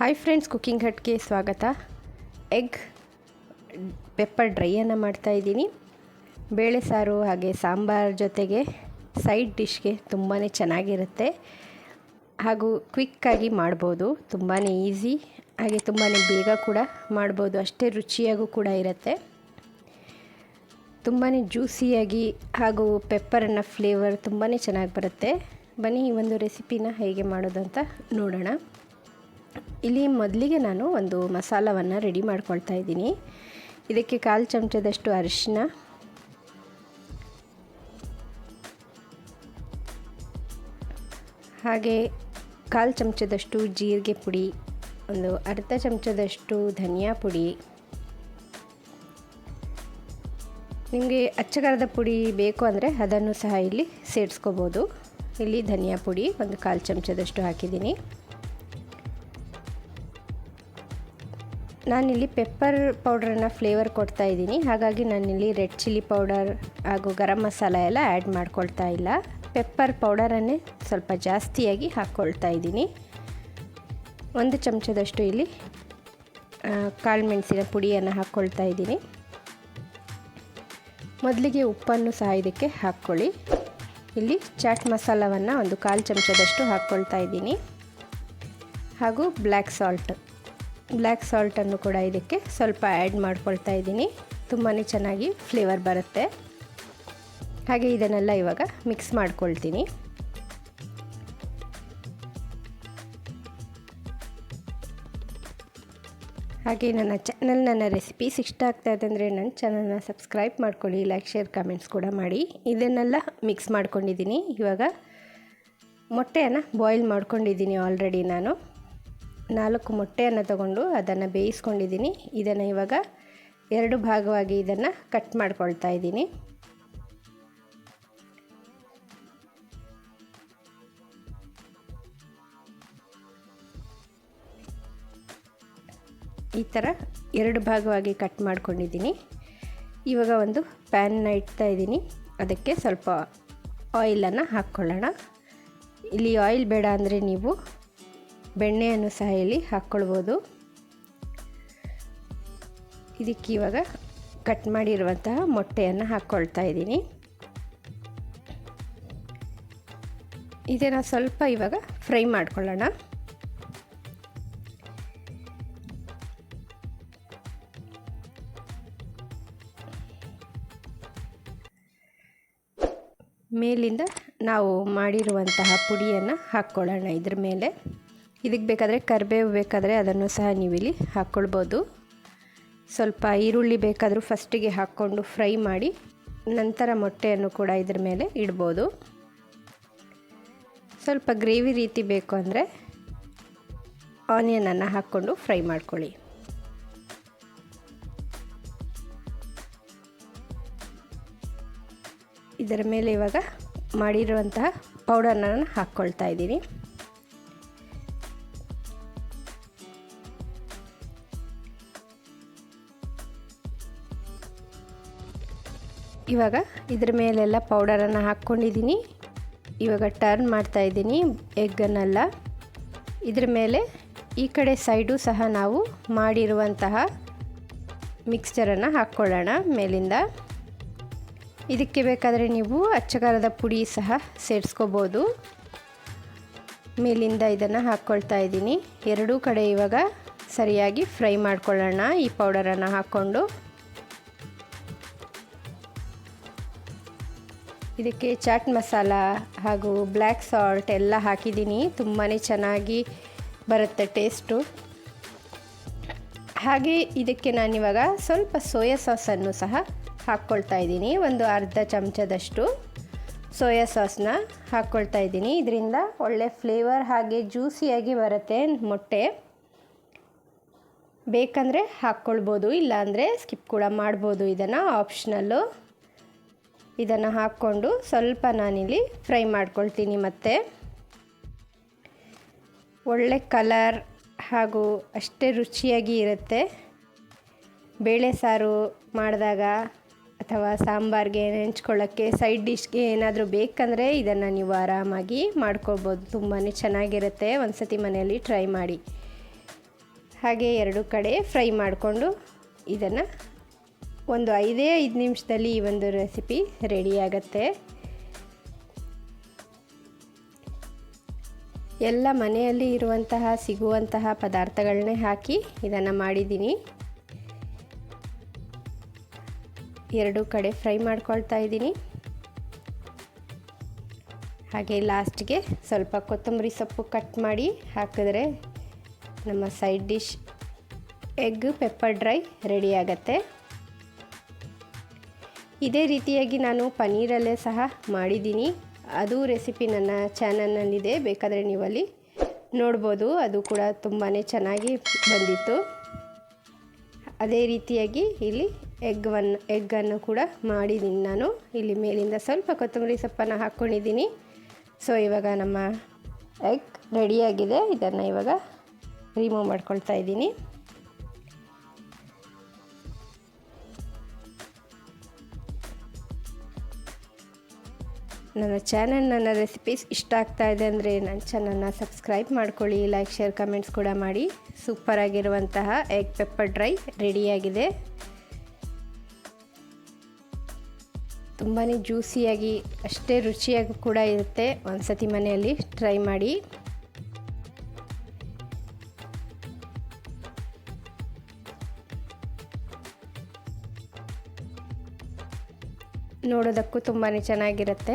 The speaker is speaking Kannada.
ಹಾಯ್ ಫ್ರೆಂಡ್ಸ್ ಕುಕ್ಕಿಂಗ್ ಹಟ್ಗೆ ಸ್ವಾಗತ. ಎಗ್ ಪೆಪ್ಪರ್ ಡ್ರೈಯನ್ನು ಮಾಡ್ತಾಯಿದ್ದೀನಿ ಬೇಳೆ ಸಾರು ಹಾಗೆ ಸಾಂಬಾರ್ ಜೊತೆಗೆ ಸೈಡ್ ಡಿಶ್ಗೆ ತುಂಬಾ ಚೆನ್ನಾಗಿರುತ್ತೆ. ಹಾಗೂ ಕ್ವಿಕ್ಕಾಗಿ ಮಾಡ್ಬೋದು ತುಂಬಾ ಈಸಿ ಹಾಗೆ ತುಂಬಾ ಬೇಗ ಕೂಡ ಮಾಡ್ಬೋದು, ಅಷ್ಟೇ ರುಚಿಯಾಗೂ ಕೂಡ ಇರುತ್ತೆ. ತುಂಬಾ ಜ್ಯೂಸಿಯಾಗಿ ಹಾಗೂ ಪೆಪ್ಪರನ್ನು ಫ್ಲೇವರ್ ತುಂಬಾ ಚೆನ್ನಾಗಿ ಬರುತ್ತೆ. ಬನ್ನಿ ಈ ಒಂದು ರೆಸಿಪಿನ ಹೇಗೆ ಮಾಡೋದು ಅಂತ ನೋಡೋಣ. ಇಲ್ಲಿ ಮೊದಲಿಗೆ ನಾನು ಒಂದು ಮಸಾಲವನ್ನು ರೆಡಿ ಮಾಡ್ಕೊಳ್ತಾ ಇದ್ದೀನಿ. ಇದಕ್ಕೆ ಕಾಲು ಚಮಚದಷ್ಟು ಅರಿಶಿನ. ಹಾಗೆ ಕಾಲು ಚಮಚದಷ್ಟು ಜೀರಿಗೆ ಪುಡಿ, ಒಂದು ಅರ್ಧ ಚಮಚದಷ್ಟು ಧನಿಯಾ ಪುಡಿ. ನಿಮಗೆ ಅಚ್ಚಗಾರದ ಪುಡಿ ಬೇಕು ಅಂದರೆ ಅದನ್ನು ಸಹ ಇಲ್ಲಿ ಸೇರಿಸ್ಕೋಬೋದು. ಇಲ್ಲಿ ಧನಿಯಾ ಪುಡಿ ಒಂದು ಕಾಲು ಚಮಚದಷ್ಟು ಹಾಕಿದ್ದೀನಿ. ನಾನಿಲ್ಲಿ ಪೆಪ್ಪರ್ ಪೌಡ್ರನ್ನು ಫ್ಲೇವರ್ ಕೊಡ್ತಾ ಇದ್ದೀನಿ. ಹಾಗಾಗಿ ನಾನಿಲ್ಲಿ ರೆಡ್ ಚಿಲ್ಲಿ ಪೌಡರ್ ಹಾಗೂ ಗರಂ ಮಸಾಲ ಎಲ್ಲ ಆ್ಯಡ್ ಮಾಡ್ಕೊಳ್ತಾ ಇಲ್ಲ. ಪೆಪ್ಪರ್ ಪೌಡರನ್ನೇ ಸ್ವಲ್ಪ ಜಾಸ್ತಿಯಾಗಿ ಹಾಕ್ಕೊಳ್ತಾ ಇದ್ದೀನಿ. ಒಂದು ಚಮಚದಷ್ಟು ಇಲ್ಲಿ ಕಾಳು ಮೆಣಸಿನ ಪುಡಿಯನ್ನು ಹಾಕ್ಕೊಳ್ತಾ ಇದ್ದೀನಿ. ಮೊದಲಿಗೆ ಉಪ್ಪನ್ನು ಸಹ ಇದಕ್ಕೆ ಹಾಕ್ಕೊಳ್ಳಿ. ಇಲ್ಲಿ ಚಾಟ್ ಮಸಾಲವನ್ನು ಒಂದು ಕಾಲು ಚಮಚದಷ್ಟು ಹಾಕ್ಕೊಳ್ತಾ ಇದ್ದೀನಿ. ಹಾಗೂ ಬ್ಲ್ಯಾಕ್ ಸಾಲ್ಟ್ ಬ್ಲ್ಯಾಕ್ ಸಾಲ್ಟನ್ನು ಕೂಡ ಇದಕ್ಕೆ ಸ್ವಲ್ಪ ಆ್ಯಡ್ ಮಾಡ್ಕೊಳ್ತಾ ಇದ್ದೀನಿ. ತುಂಬಾ ಚೆನ್ನಾಗಿ ಫ್ಲೇವರ್ ಬರುತ್ತೆ. ಹಾಗೆ ಇದನ್ನೆಲ್ಲ ಇವಾಗ ಮಿಕ್ಸ್ ಮಾಡ್ಕೊಳ್ತೀನಿ. ಹಾಗೆ ನನ್ನ ಚಾನಲ್, ನನ್ನ ರೆಸಿಪೀಸ್ ಇಷ್ಟ ಆಗ್ತಾ ಇದೆ ಅಂದರೆ ನನ್ನ ಚಾನಲ್ನ ಸಬ್ಸ್ಕ್ರೈಬ್ ಮಾಡ್ಕೊಳ್ಳಿ, ಲೈಕ್, ಶೇರ್, ಕಮೆಂಟ್ಸ್ ಕೂಡ ಮಾಡಿ. ಇದನ್ನೆಲ್ಲ ಮಿಕ್ಸ್ ಮಾಡ್ಕೊಂಡಿದ್ದೀನಿ. ಇವಾಗ ಮೊಟ್ಟೆಯನ್ನು ಬಾಯ್ಲ್ ಮಾಡ್ಕೊಂಡಿದ್ದೀನಿ ಆಲ್ರೆಡಿ ನಾನು. ನಾಲ್ಕು ಮೊಟ್ಟೆಯನ್ನು ತಗೊಂಡು ಅದನ್ನು ಬೇಯಿಸ್ಕೊಂಡಿದ್ದೀನಿ. ಇದನ್ನು ಇವಾಗ ಎರಡು ಭಾಗವಾಗಿ ಇದನ್ನು ಕಟ್ ಮಾಡ್ಕೊಳ್ತಾ ಇದ್ದೀನಿ. ಈ ಥರ ಎರಡು ಭಾಗವಾಗಿ ಕಟ್ ಮಾಡ್ಕೊಂಡಿದ್ದೀನಿ. ಇವಾಗ ಒಂದು ಪ್ಯಾನ್ನ ಇಡ್ತಾ ಇದ್ದೀನಿ. ಅದಕ್ಕೆ ಸ್ವಲ್ಪ ಆಯಿಲನ್ನು ಹಾಕ್ಕೊಳ್ಳೋಣ. ಇಲ್ಲಿ ಆಯಿಲ್ ಬೇಡ ಅಂದರೆ ನೀವು ಬೆಣ್ಣೆಯನ್ನು ಸಹ ಇಲ್ಲಿ ಹಾಕ್ಕೊಳ್ಬೋದು. ಇದಕ್ಕೆ ಇವಾಗ ಕಟ್ ಮಾಡಿರುವಂತಹ ಮೊಟ್ಟೆಯನ್ನು ಹಾಕ್ಕೊಳ್ತಾ ಇದ್ದೀನಿ. ಇದನ್ನು ಸ್ವಲ್ಪ ಇವಾಗ ಫ್ರೈ ಮಾಡ್ಕೊಳ್ಳೋಣ. ಮೇಲಿಂದ ನಾವು ಮಾಡಿರುವಂತಹ ಪುಡಿಯನ್ನು ಹಾಕ್ಕೊಳ್ಳೋಣ ಇದ್ರ ಮೇಲೆ. ಇದಕ್ಕೆ ಬೇಕಾದರೆ ಕರಿಬೇವು ಬೇಕಾದರೆ ಅದನ್ನು ಸಹ ನೀವಿಲ್ಲಿ ಹಾಕ್ಕೊಳ್ಬೋದು. ಸ್ವಲ್ಪ ಈರುಳ್ಳಿ ಬೇಕಾದರೂ ಫಸ್ಟಿಗೆ ಹಾಕ್ಕೊಂಡು ಫ್ರೈ ಮಾಡಿ ನಂತರ ಮೊಟ್ಟೆಯನ್ನು ಕೂಡ ಇದ್ರ ಮೇಲೆ ಇಡ್ಬೋದು. ಸ್ವಲ್ಪ ಗ್ರೇವಿ ರೀತಿ ಬೇಕು ಅಂದರೆ ಆನಿಯನನ್ನು ಹಾಕ್ಕೊಂಡು ಫ್ರೈ ಮಾಡ್ಕೊಳ್ಳಿ. ಇದರ ಮೇಲೆ ಇವಾಗ ಮಾಡಿರುವಂತಹ ಪೌಡರ್ನ ಹಾಕ್ಕೊಳ್ತಾ ಇದ್ದೀನಿ. ಇವಾಗ ಇದ್ರ ಮೇಲೆಲ್ಲ ಪೌಡರನ್ನು ಹಾಕ್ಕೊಂಡಿದ್ದೀನಿ. ಇವಾಗ ಟರ್ನ್ ಮಾಡ್ತಾ ಇದ್ದೀನಿ ಎಗ್ಗನ್ನೆಲ್ಲ ಇದ್ರ ಮೇಲೆ ಈ ಕಡೆ ಸೈಡು ಸಹ ನಾವು ಮಾಡಿರುವಂತಹ ಮಿಕ್ಸ್ಚರನ್ನು ಹಾಕ್ಕೊಳ್ಳೋಣ ಮೇಲಿಂದ. ಇದಕ್ಕೆ ಬೇಕಾದರೆ ನೀವು ಅಚ್ಚಗಾರದ ಪುಡಿ ಸಹ ಸೇರಿಸ್ಕೋಬೋದು. ಮೇಲಿಂದ ಇದನ್ನು ಹಾಕ್ಕೊಳ್ತಾ ಇದ್ದೀನಿ. ಎರಡೂ ಕಡೆ ಇವಾಗ ಸರಿಯಾಗಿ ಫ್ರೈ ಮಾಡ್ಕೊಳ್ಳೋಣ ಈ ಪೌಡರನ್ನು ಹಾಕ್ಕೊಂಡು. ಇದಕ್ಕೆ ಚಾಟ್ ಮಸಾಲ ಹಾಗೂ ಬ್ಲ್ಯಾಕ್ ಸಾಲ್ಟ್ ಎಲ್ಲ ಹಾಕಿದ್ದೀನಿ. ತುಂಬಾ ಚೆನ್ನಾಗಿ ಬರುತ್ತೆ ಟೇಸ್ಟು. ಹಾಗೆ ಇದಕ್ಕೆ ನಾನಿವಾಗ ಸ್ವಲ್ಪ ಸೋಯಾ ಸಾಸನ್ನು ಸಹ ಹಾಕ್ಕೊಳ್ತಾ ಇದ್ದೀನಿ. ಒಂದು ಅರ್ಧ ಚಮಚದಷ್ಟು ಸೋಯಾ ಸಾಸ್ನ ಹಾಕ್ಕೊಳ್ತಾ ಇದ್ದೀನಿ. ಇದರಿಂದ ಒಳ್ಳೆ ಫ್ಲೇವರ್ ಹಾಗೆ ಜ್ಯೂಸಿಯಾಗಿ ಬರುತ್ತೆ ಮೊಟ್ಟೆ. ಬೇಕಂದರೆ ಹಾಕ್ಕೊಳ್ಬೋದು, ಇಲ್ಲಾಂದರೆ ಸ್ಕಿಪ್ ಕೂಡ ಮಾಡ್ಬೋದು ಇದನ್ನು ಆಪ್ಷನಲ್ಲು. ಇದನ್ನು ಹಾಕ್ಕೊಂಡು ಸ್ವಲ್ಪ ನಾನಿಲ್ಲಿ ಫ್ರೈ ಮಾಡ್ಕೊಳ್ತೀನಿ ಮತ್ತೆ. ಒಳ್ಳೆ ಕಲರ್ ಹಾಗೂ ಅಷ್ಟೇ ರುಚಿಯಾಗಿ ಇರುತ್ತೆ. ಬೇಳೆ ಸಾರು ಮಾಡಿದಾಗ ಅಥವಾ ಸಾಂಬಾರಿಗೆ ನೆಂಚ್ಕೊಳ್ಳೋಕ್ಕೆ ಸೈಡ್ ಡಿಶ್ಗೆ ಏನಾದರೂ ಬೇಕಂದರೆ ಇದನ್ನು ನೀವು ಆರಾಮಾಗಿ ಮಾಡ್ಕೊಳ್ಬೋದು. ತುಂಬಾ ಚೆನ್ನಾಗಿರುತ್ತೆ. ಒಂದು ಸತಿ ಮನೆಯಲ್ಲಿ ಟ್ರೈ ಮಾಡಿ. ಹಾಗೆ ಎರಡು ಕಡೆ ಫ್ರೈ ಮಾಡಿಕೊಂಡು ಇದನ್ನು ಒಂದು ಐದೇ ಐದು ನಿಮಿಷದಲ್ಲಿ ಈ ಒಂದು ರೆಸಿಪಿ ರೆಡಿ ಆಗುತ್ತೆ. ಎಲ್ಲ ಮನೆಯಲ್ಲಿ ಇರುವಂತಹ, ಸಿಗುವಂತಹ ಪದಾರ್ಥಗಳನ್ನೇ ಹಾಕಿ ಇದನ್ನು ಮಾಡಿದ್ದೀನಿ. ಎರಡು ಕಡೆ ಫ್ರೈ ಮಾಡ್ಕೊಳ್ತಾ ಇದ್ದೀನಿ. ಹಾಗೆ ಲಾಸ್ಟ್ಗೆ ಸ್ವಲ್ಪ ಕೊತ್ತಂಬರಿ ಸೊಪ್ಪು ಕಟ್ ಮಾಡಿ ಹಾಕಿದ್ರೆ ನಮ್ಮ side dish egg pepper dry ready ಆಗುತ್ತೆ. ಇದೇ ರೀತಿಯಾಗಿ ನಾನು ಪನ್ನೀರಲ್ಲೇ ಸಹ ಮಾಡಿದ್ದೀನಿ. ಅದು ರೆಸಿಪಿ ನನ್ನ ಚಾನಲ್ನಲ್ಲಿದೆ ಬೇಕಾದರೆ ನೀವಲ್ಲಿ ನೋಡ್ಬೋದು. ಅದು ಕೂಡ ತುಂಬಾ ಚೆನ್ನಾಗಿ ಬಂದಿತ್ತು. ಅದೇ ರೀತಿಯಾಗಿ ಇಲ್ಲಿ ಎಗ್ವನ್ನು ಎಗ್ಗನ್ನು ಕೂಡ ಮಾಡಿದ್ದೀನಿ ನಾನು. ಇಲ್ಲಿ ಮೇಲಿಂದ ಸ್ವಲ್ಪ ಕೊತ್ತಂಬರಿ ಸೊಪ್ಪನ್ನು ಹಾಕ್ಕೊಂಡಿದ್ದೀನಿ ಸೊ ಇವಾಗ ನಮ್ಮ ಎಗ್ ರೆಡಿಯಾಗಿದೆ ಇದನ್ನು ಇವಾಗ ರಿಮೂವ್ ಮಾಡ್ಕೊಳ್ತಾ ಇದ್ದೀನಿ. ನನ್ನ ಚಾನಲ್, ನನ್ನ ರೆಸಿಪೀಸ್ ಇಷ್ಟ ಆಗ್ತಾ ಇದೆ ಅಂದರೆ ನನ್ನ ಚಾನಲ್ನ ಸಬ್ಸ್ಕ್ರೈಬ್ ಮಾಡ್ಕೊಳ್ಳಿ ಲೈಕ್ ಶೇರ್ ಕಮೆಂಟ್ಸ್ ಕೂಡ ಮಾಡಿ. ಸೂಪರ್ ಆಗಿರುವಂತಹ ಎಗ್ ಪೆಪ್ಪರ್ ಡ್ರೈ ರೆಡಿಯಾಗಿದೆ ತುಂಬಾ ಜ್ಯೂಸಿಯಾಗಿ ಅಷ್ಟೇ ರುಚಿಯಾಗಿ ಕೂಡ ಇರುತ್ತೆ. ಒಂದು ಸತಿ ಮನೆಯಲ್ಲಿ ಟ್ರೈ ಮಾಡಿ. ನೋಡೋದಕ್ಕೂ ತುಂಬಾ ಚೆನ್ನಾಗಿರುತ್ತೆ.